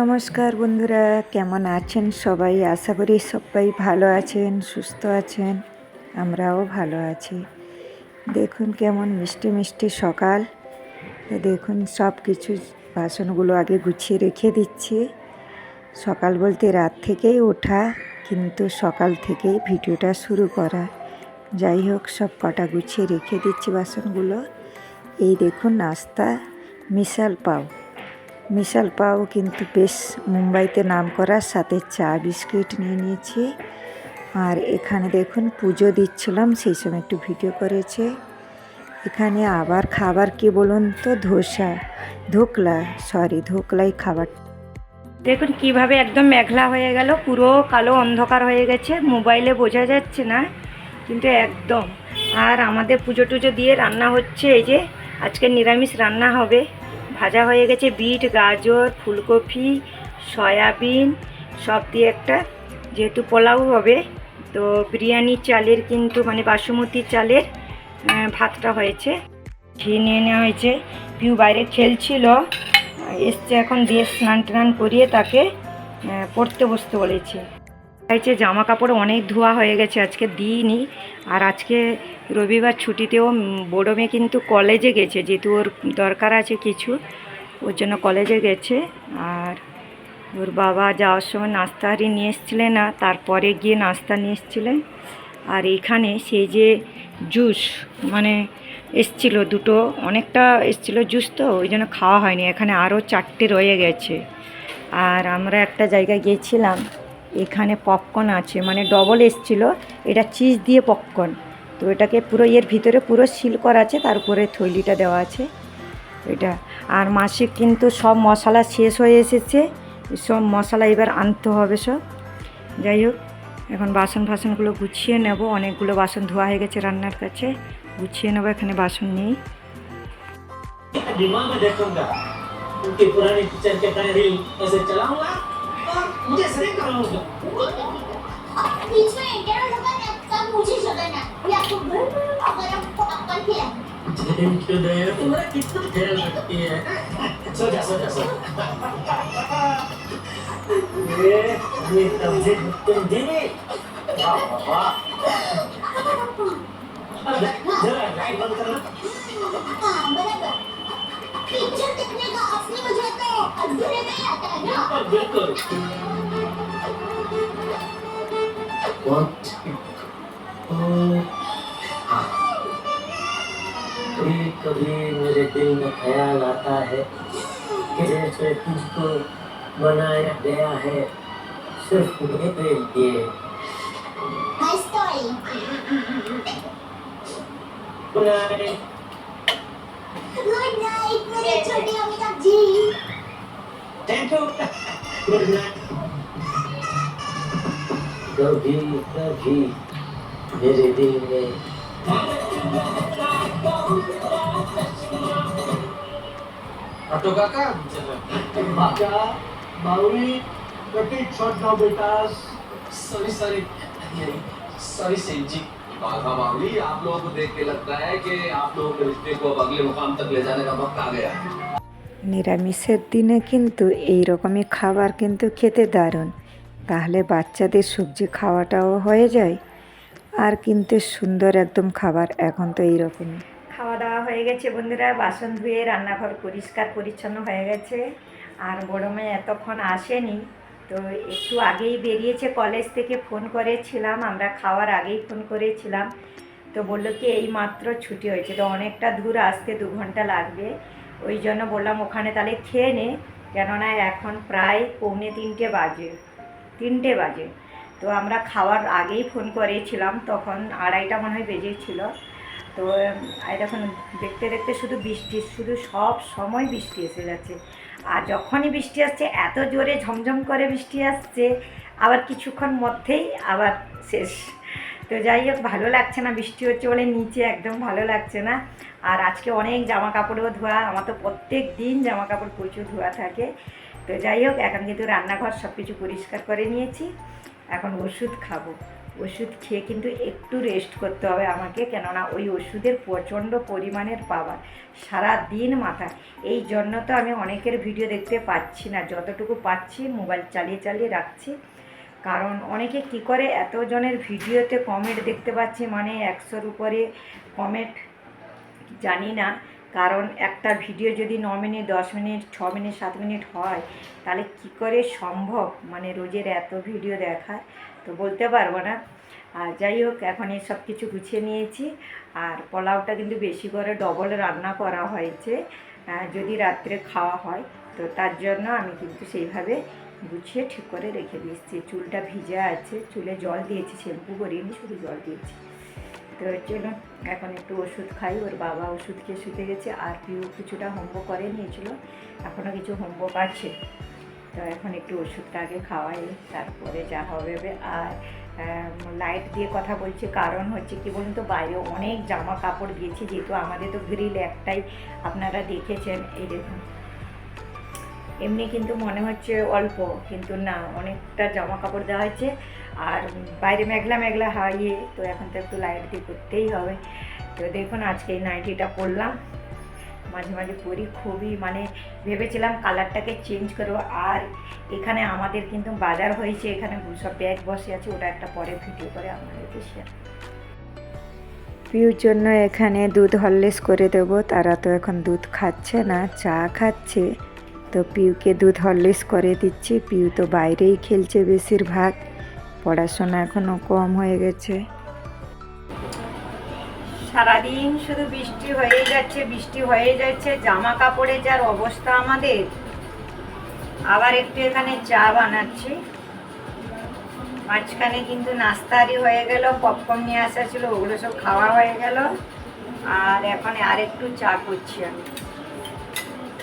নমস্কার বন্ধুরা, কেমন আছেন সবাই? আশা করি সবাই ভালো আছেন, সুস্থ আছেন, আমরাও ভালো আছি। দেখুন কেমন মিষ্টি মিষ্টি সকাল। দেখুন সব কিছু বাসনগুলো আগে গুছিয়ে রেখে দিচ্ছি। সকাল বলতে রাত থেকেই ওঠা, কিন্তু সকাল থেকেই ভিডিওটা শুরু করা। যাই হোক সব কটা গুছিয়ে রেখে দিচ্ছি বাসনগুলো। এই দেখুন, নাস্তা, মিশাল পাও। মিশাল পাও কিন্তু বেশ মুম্বাইতে নাম করার সাথে চা বিস্কিট নিয়ে নিয়েছি। আর এখানে দেখুন পুজো দিচ্ছিলাম, সেই সময় একটু ভিডিও করেছে। এখানে আবার খাবার কি বলুন তো? ধোসা, ধোকলা সরি ধোকলাই খাবার। দেখুন কীভাবে একদম মেঘলা হয়ে গেল, পুরো কালো অন্ধকার হয়ে গেছে, মোবাইলে বোঝা যাচ্ছে না, কিন্তু একদম। আর আমাদের পুজো টুজো দিয়ে রান্না হচ্ছে এই যে, আজকে নিরামিষ রান্না হবে। ভাজা হয়ে গেছে, বিট, গাজর, ফুলকপি, সয়াবিন, সব দিয়ে একটা, যেহেতু পোলাও হবে, তো বিরিয়ানি চালের কিন্তু মানে বাসমতি চালের ভাতটা হয়েছে। ঘি নিয়ে নেওয়া হয়েছে। পিউ বাইরে খেলছিল, এসছে এখন দিয়ে স্নান টান করিয়ে তাকে পড়তে বসতে বলেছে। হয়েছে জামা কাপড় অনেক ধোয়া হয়ে গেছে, আজকে দিইনি। আর আজকে রবিবার ছুটিতেও বড় মেয়ে কিন্তু কলেজে গেছে, যেহেতু ওর দরকার আছে কিছু, ওর জন্য কলেজে গেছে। আর ওর বাবা যাওয়ার সময় নাস্তা হারি নিয়ে এসছিলেন না তারপরে গিয়ে নাস্তা নিয়ে এসছিলেন। আর এখানে সেই যে জুস মানে এসছিল দুটো, অনেকটা এসছিল জুস তো, ওই জন্য খাওয়া হয়নি। এখানে আরও চারটে রয়ে গেছে। আর আমরা একটা জায়গায় গিয়েছিলাম এখানে পপকর্ন আছে মানে ডবল এসছিল এটা চিজ দিয়ে পপকর্ন তো এটাকে পুরো এর ভিতরে পুরো সিল করা আছে তার উপরে থৈলিটা দেওয়া আছে এটা আর মাসিক কিন্তু সব মশলা শেষ হয়ে এসেছে সব মশলা এবার আনতে হবে সব যাই হোক এখন বাসন ফাসনগুলো গুছিয়ে নেব অনেকগুলো বাসন ধোয়া হয়ে গেছে রান্নার কাছে গুছিয়ে নেবো এখানে বাসন নেই दिमाग में देखूंगा उनके पुराने पिक्चर के अपने रील ऐसे चलाऊंगा और मुझे सही कराऊँगा बीच में इंटरव्यू होगा ना तब मुझे शगन है ये घर अगर आपको पक्का किया थैंक यू दया तुम्हारा कितना ख्याल रखती है सो जा सो जा सो ये ये से तुम दीदी वाह वाह जरा लाइट बंद करना हाँ बराबर। पिक्चर देखने का असली मज़ा तो अधूरे में आता है। ना What? Oh. कभी कभी मेरे दिल में ख्याल आता है कि जैसे तुझको बनाया गया है सिर्फ़ मेरे लिए nice story Good night. Good night मेरे छोटे अमिताभ जी Night. कभी कभी मेरे दिल में ऑटो काका बाका बाउली कटी छोड़ दो बेटा। सॉरी सॉरी सॉरी सेठ जी. बाघा बावली आप लोगों को देख के लगता है कि आप लोगों के रिश्ते को अब अगले मुकाम तक ले जाने का वक्त आ गया है। নিরামিষের দিনে কিন্তু এই রকমই খাবার কিন্তু খেতে দারুণ। তাহলে বাচ্চাদের সবজি খাওয়াটাও হয়ে যায়। আর কিন্তু সুন্দর একদম খাবার এখন তো এইরকমই। খাওয়া দাওয়া হয়ে গেছে বন্ধুরা, বাসন ধুয়ে রান্নাঘর পরিষ্কার পরিচ্ছন্ন হয়ে গেছে। আর বড় মেয়ে এতক্ষণ আসেনি, তো একটু আগেই বেরিয়েছে কলেজ থেকে ফোন করেছিলাম, আমরা খাওয়ার আগেই ফোন করেছিলাম। তো বলল কি, এই মাত্র ছুটি হয়েছে, তো অনেকটা দূর আসতে দু ঘণ্টা লাগবে। ওই জন্য বললাম ওখানে তাহলে খেয়ে নে। কেননা এখন প্রায় পৌনে তিনটে বাজে তিনটে বাজে। তো আমরা খাওয়ার আগেই ফোন করেছিলাম, তখন আড়াইটা মনে হয় বেজেছিল। তো, এই দেখুন, দেখতে দেখতে শুধু বৃষ্টি, শুধু সব সময় বৃষ্টি এসে যাচ্ছে। আর যখনই বৃষ্টি আসছে, এত জোরে ঝমঝম করে বৃষ্টি আসছে, আবার কিছুক্ষণ মধ্যেই আবার শেষ। তো যাই হোক, ভালো লাগছে না, বৃষ্টি হচ্ছে বলে নিচে একদম ভালো লাগছে না। আর আজকে অনেক জামা কাপড়ও ধোয়া, আমার তো প্রত্যেক দিন জামা কাপড় প্রচুর ধোয়া থাকে। তো যাই হোক, এখন কিন্তু রান্নাঘর সব কিছু পরিষ্কার করে নিয়েছি। এখন ওষুধ খাব। ওষুধ খেয়ে কিন্তু একটু রেস্ট করতে হবে আমাকে, কেননা ওই ওষুধের প্রচণ্ড পরিমাণের পাওয়ার সারা দিন মাথা। এই জন্য তো আমি অনেকের ভিডিও দেখতে পাচ্ছি না। যতটুকু পাচ্ছি, মোবাইল চালিয়ে চালিয়ে রাখছি। কারণ অনেকে কি করে, এতজনের ভিডিওতে কমেন্ট দেখতে পাচ্ছি মানে একশোর উপরে কমেন্ট জানি না। কারণ একটা ভিডিও যদি ন মিনিট, দশ মিনিট, ছ মিনিট, সাত মিনিট হয়, তাহলে কি করে সম্ভব? মানে রোজের এত ভিডিও দেখা তো বলতে পারব না। আর যাই হোক, এখন এই সব কিছু গুছিয়ে নিয়েছি। আর পোলাওটা কিন্তু বেশি করে ডবল রান্না করা হয়েছে। যদি রাত্রে খাওয়া হয়, তো তার জন্য আমি কিন্তু সেইভাবে গুছিয়ে ঠিক করে রেখে দিয়েছি। চুলটা ভিজে আছে, চুলে জল দিয়েছি শ্যাম্পু করিনি, শুধু জল দিয়েছি। তো চলো এখন একটু ওষুধ খাই, ওর বাবা ওষুধ খেয়ে শুতে গেছে, আর পিউ কিছুটা হোমওয়ার্ক করে নিয়েছিল এখনও কিছু হোমওয়ার্ক আছে। তো এখন একটু ওষুধটা আগে খাওয়াই, তারপরে যা হবে। আর লাইট দিয়ে কথা বলছি, কারণ হচ্ছে কি বলুন তো, বাইরে অনেক জামা কাপড় দিয়েছি যেহেতু আমাদের তো গ্রিল একটাই, আপনারা দেখেছেন, এই দেখুন। এমনি কিন্তু মনে হচ্ছে অল্প, কিন্তু না, অনেকটা জামা কাপড় দেওয়া হয়েছে। আর বাইরে মেঘলা মেঘলা হাইয়ে তো এখন তো একটু লাইট দিয়ে করতেই হবে। তো দেখুন, আজকে এই নাইটিটা পরলাম। মাঝে মাঝে পরি, খুবই মানে ভেবেছিলাম কালারটাকে চেঞ্জ করব। আর এখানে আমাদের কিন্তু বাজার হয়েছে, এখানে সব ব্যাগ বসে আছে, ওটা একটা পরে ভিডিও করে আপনাদেরকে শেয়ার পিউর জন্য এখানে দুধ হরলিক্স করে দেবো। তারা তো এখন দুধ খাচ্ছে না, চা খাচ্ছে। তো পিউকে দুধ হরলিক্স করে দিচ্ছি। পিউ তো বাইরেই খেলছে বেশিরভাগ। পড়াশোনা এখনও কম হয়ে গেছে। সারাদিন শুধু বৃষ্টি হয়ে যাচ্ছে, বৃষ্টি হয়ে যাচ্ছে জামা কাপড়ে যার অবস্থা আমাদের। আবার একটু এখানে চা বানাচ্ছি। মাঝখানে কিন্তু নাস্তারি হয়ে গেল পপকর্ন নিয়ে আসা ছিল, ওগুলো সব খাওয়া হয়ে গেল। আর এখন আর একটু চা করছি আমি।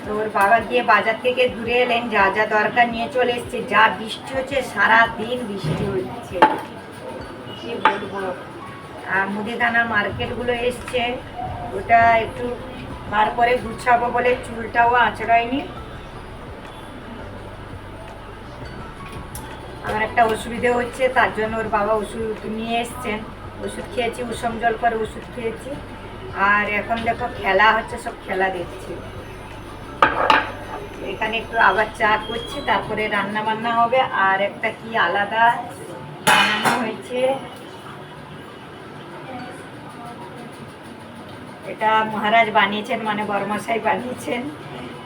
তো ওর বাবা গিয়ে বাজার থেকে ঘুরে এলেন, যা যা দরকার নিয়ে চলে এসছে। যা বৃষ্টি হচ্ছে সারা দিন বৃষ্টি হচ্ছে। কি বলব? আর মুদিখানা মার্কেটগুলো এসছে। ওটা একটু বার করে গুছাবো বলে চুলটাও আঁচড়ায়নি আমার একটা অসুবিধে হচ্ছে, তার জন্য ওর বাবা ওষুধ নিয়ে এসছেন। ওষুধ খেয়েছি, উষম জল করে ওষুধ খেয়েছি। আর এখন দেখো, খেলা হচ্ছে, সব খেলা দেখছি। এখানে একটু আবার চা করছি, তারপরে রান্না বান্না হবে। আর একটা কি আলাদা বানানো হয়েছে? এটা মহারাজ বানিয়েছেন মানে বর্মশাই বানিয়েছেন।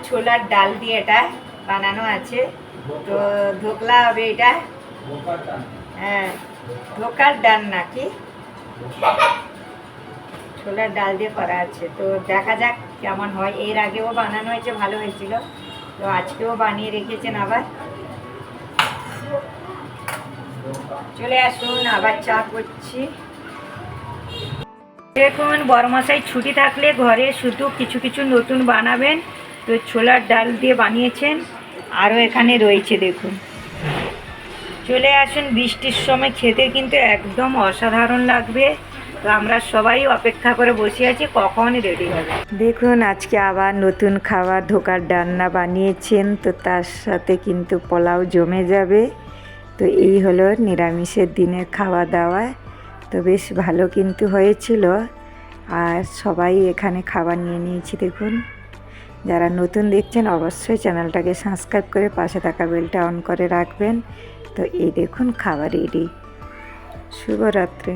ছোলার ডাল দিয়ে এটা বানানো আছে। তো ধোকলা হবে এটা। হ্যাঁ ধোকার ডাল নাকি? ছোলার ডাল দিয়ে করা আছে। তো দেখা যাক কেমন হয়। এর আগেও বানানো হয়েছে, ভালো হয়েছিল। তো আজকেও বানিয়ে রেখেছেন আবার। চলে আসুন, আবার চা করছি। দেখুন বড়মশাই ছুটি থাকলে ঘরে শুধু কিছু কিছু নতুন বানাবেন। তো ছোলার ডাল দিয়ে বানিয়েছেন, আরও এখানে রয়েছে দেখুন। চলে আসুন, বৃষ্টির সময় খেতে কিন্তু একদম অসাধারণ লাগবে। তো আমরা সবাই অপেক্ষা করে বসে আছি কখন রেডি হবে দেখুন, আজকে আবার নতুন খাবার ধোকার ডান্না বানিয়েছেন, তো তার সাথে কিন্তু পোলাও জমে যাবে। তো এই হলো নিরামিষের দিনের খাওয়া দাওয়া তো বেশ ভালো কিন্তু হয়েছিল। আর সবাই এখানে খাবার নিয়ে নিয়েছি, দেখুন। যারা নতুন দেখছেন, অবশ্যই চ্যানেলটাকে সাবস্ক্রাইব করে পাশে থাকা বেলটা অন করে রাখবেন। তো এই দেখুন, খাবার রেডি শুভরাত্রি।